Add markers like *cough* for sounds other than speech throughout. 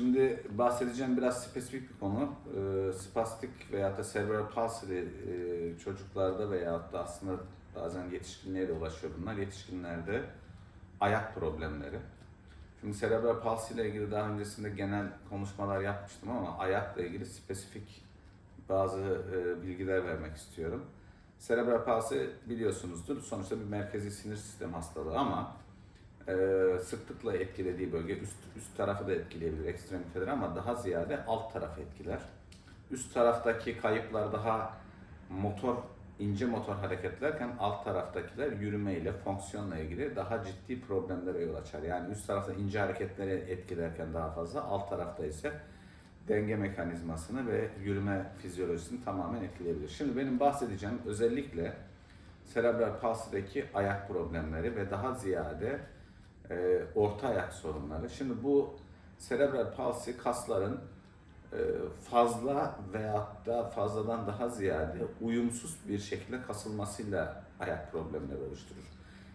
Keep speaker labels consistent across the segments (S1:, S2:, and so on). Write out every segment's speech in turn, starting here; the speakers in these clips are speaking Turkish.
S1: Şimdi bahsedeceğim biraz spesifik bir konu. Ee, spastik veya da cerebral palsili e, çocuklarda veya da aslında bazen yetişkinliğe de ulaşıyor bunlar. Yetişkinlerde ayak problemleri. Şimdi cerebral palsi ile ilgili daha öncesinde genel konuşmalar yapmıştım ama ayakla ilgili spesifik bazı e, bilgiler vermek istiyorum. Cerebral palsi biliyorsunuzdur sonuçta bir merkezi sinir sistemi hastalığı ama e, sıklıkla etkilediği bölge üst, üst tarafı da etkileyebilir ekstremiteleri ama daha ziyade alt tarafı etkiler. Üst taraftaki kayıplar daha motor, ince motor hareketlerken alt taraftakiler yürümeyle, fonksiyonla ilgili daha ciddi problemlere yol açar. Yani üst tarafta ince hareketleri etkilerken daha fazla, alt tarafta ise denge mekanizmasını ve yürüme fizyolojisini tamamen etkileyebilir. Şimdi benim bahsedeceğim özellikle cerebral palsideki ayak problemleri ve daha ziyade e, orta ayak sorunları. Şimdi bu cerebral palsi kasların e, fazla veyahut da fazladan daha ziyade uyumsuz bir şekilde kasılmasıyla ayak problemleri oluşturur.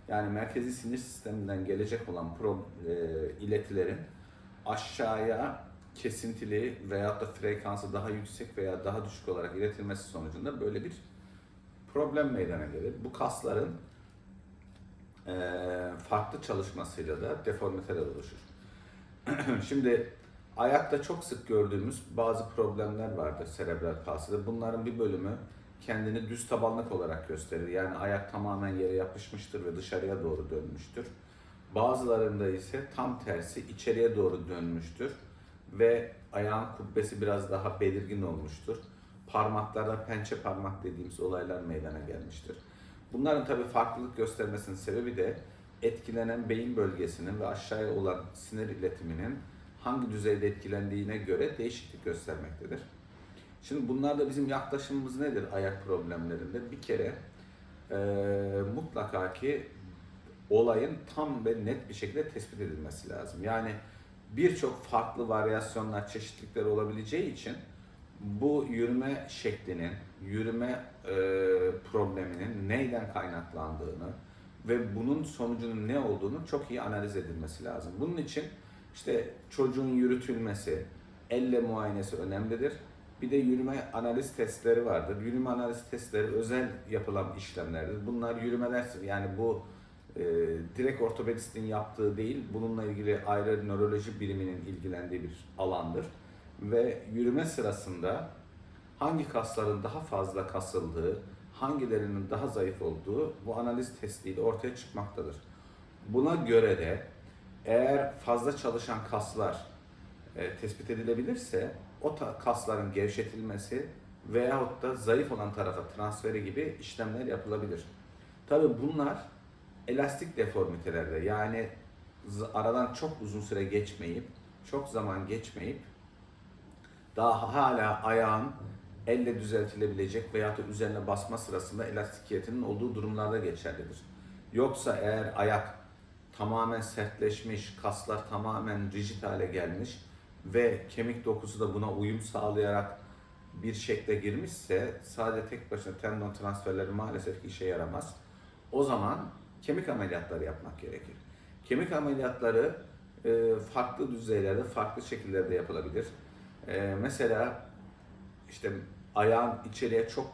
S1: Yani merkezi sinir sisteminden gelecek olan pro, e, iletilerin aşağıya kesintili veyahut da frekansı daha yüksek veya daha düşük olarak iletilmesi sonucunda böyle bir problem meydana gelir. Bu kasların farklı çalışmasıyla da deformiteler oluşur. *clears throat* Şimdi ayakta çok sık gördüğümüz bazı problemler vardır serebral palside. Bunların bir bölümü kendini düz tabanlık olarak gösterir. Yani ayak tamamen yere yapışmıştır ve dışarıya doğru dönmüştür. Bazılarında ise tam tersi içeriye doğru dönmüştür ve ayağın kubbesi biraz daha belirgin olmuştur. Parmaklarda pençe parmak dediğimiz olaylar meydana gelmiştir. Bunların tabii farklılık göstermesinin sebebi de etkilenen beyin bölgesinin ve aşağıya olan sinir iletiminin hangi düzeyde etkilendiğine göre değişiklik göstermektedir. Şimdi bunlarda bizim yaklaşımımız nedir ayak problemlerinde? Bir kere eee, mutlaka ki olayın tam ve net bir şekilde tespit edilmesi lazım. Yani birçok farklı varyasyonlar, çeşitlilikler olabileceği için bu yürüme şeklinin, yürüme e, probleminin neyden kaynaklandığını ve bunun sonucunun ne olduğunu çok iyi analiz edilmesi lazım. Bunun için işte çocuğun yürütülmesi, elle muayenesi önemlidir. Bir de yürüme analiz testleri vardır. Yürüme analiz testleri özel yapılan işlemlerdir. Bunlar yürümeler yani bu e, direkt ortopedistin yaptığı değil, bununla ilgili ayrı nöroloji biriminin ilgilendiği bir alandır. Ve yürüme sırasında hangi kasların daha fazla kasıldığı, hangilerinin daha zayıf olduğu bu analiz testiyle ortaya çıkmaktadır. Buna göre de eğer fazla çalışan kaslar e, tespit edilebilirse o kasların gevşetilmesi veyahut da zayıf olan tarafa transferi gibi işlemler yapılabilir. Tabi bunlar elastik deformitelerde yani aradan çok uzun süre geçmeyip, çok zaman geçmeyip daha hala ayağın elle düzeltilebilecek veya da üzerine basma sırasında elastikiyetinin olduğu durumlarda geçerlidir. Yoksa eğer ayak tamamen sertleşmiş, kaslar tamamen rigid hale gelmiş ve kemik dokusu da buna uyum sağlayarak bir şekle girmişse sadece tek başına tendon transferleri maalesef işe yaramaz. O zaman kemik ameliyatları yapmak gerekir. Kemik ameliyatları e, farklı düzeylerde, farklı şekillerde yapılabilir. E, mesela işte ayağın içeriye çok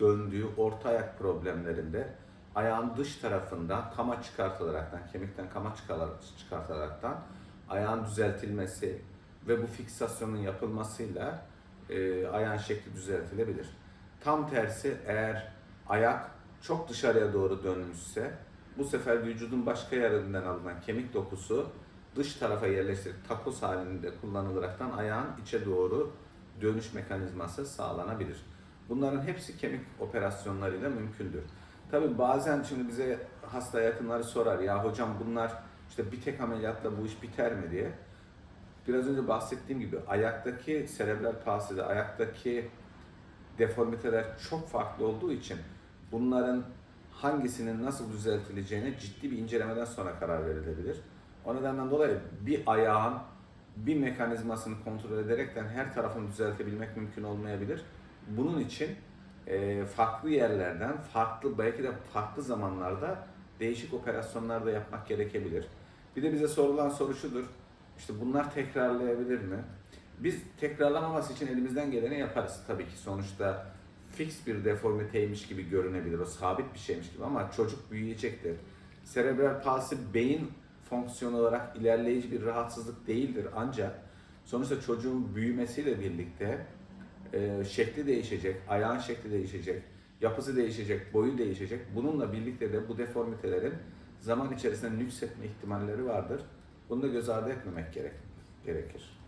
S1: döndüğü orta ayak problemlerinde ayağın dış tarafından kama çıkartılaraktan, kemikten kama çıkar- çıkartılaraktan ayağın düzeltilmesi ve bu fiksasyonun yapılmasıyla e, ayağın şekli düzeltilebilir. Tam tersi eğer ayak çok dışarıya doğru dönmüşse bu sefer vücudun başka yerinden alınan kemik dokusu dış tarafa yerleştirip takos halinde kullanılaraktan ayağın içe doğru dönüş mekanizması sağlanabilir. Bunların hepsi kemik operasyonlarıyla mümkündür. Tabi bazen şimdi bize hasta yakınları sorar ya hocam bunlar işte bir tek ameliyatla bu iş biter mi diye. Biraz önce bahsettiğim gibi ayaktaki serebral palside, ayaktaki deformiteler çok farklı olduğu için bunların hangisinin nasıl düzeltileceğine ciddi bir incelemeden sonra karar verilebilir. O nedenden dolayı bir ayağın bir mekanizmasını kontrol ederekten her tarafını düzeltebilmek mümkün olmayabilir. Bunun için e, farklı yerlerden, farklı belki de farklı zamanlarda değişik operasyonlar da yapmak gerekebilir. Bir de bize sorulan soru şudur. İşte bunlar tekrarlayabilir mi? Biz tekrarlamaması için elimizden geleni yaparız tabii ki. Sonuçta fix bir deformiteymiş gibi görünebilir. O sabit bir şeymiş gibi ama çocuk büyüyecektir. Serebral palsi beyin fonksiyonu olarak ilerleyici bir rahatsızlık değildir. Ancak sonuçta çocuğun büyümesiyle birlikte e, şekli değişecek, ayağın şekli değişecek, yapısı değişecek, boyu değişecek. Bununla birlikte de bu deformitelerin zaman içerisinde nüksetme ihtimalleri vardır. Bunu da göz ardı etmemek gerek, gerekir.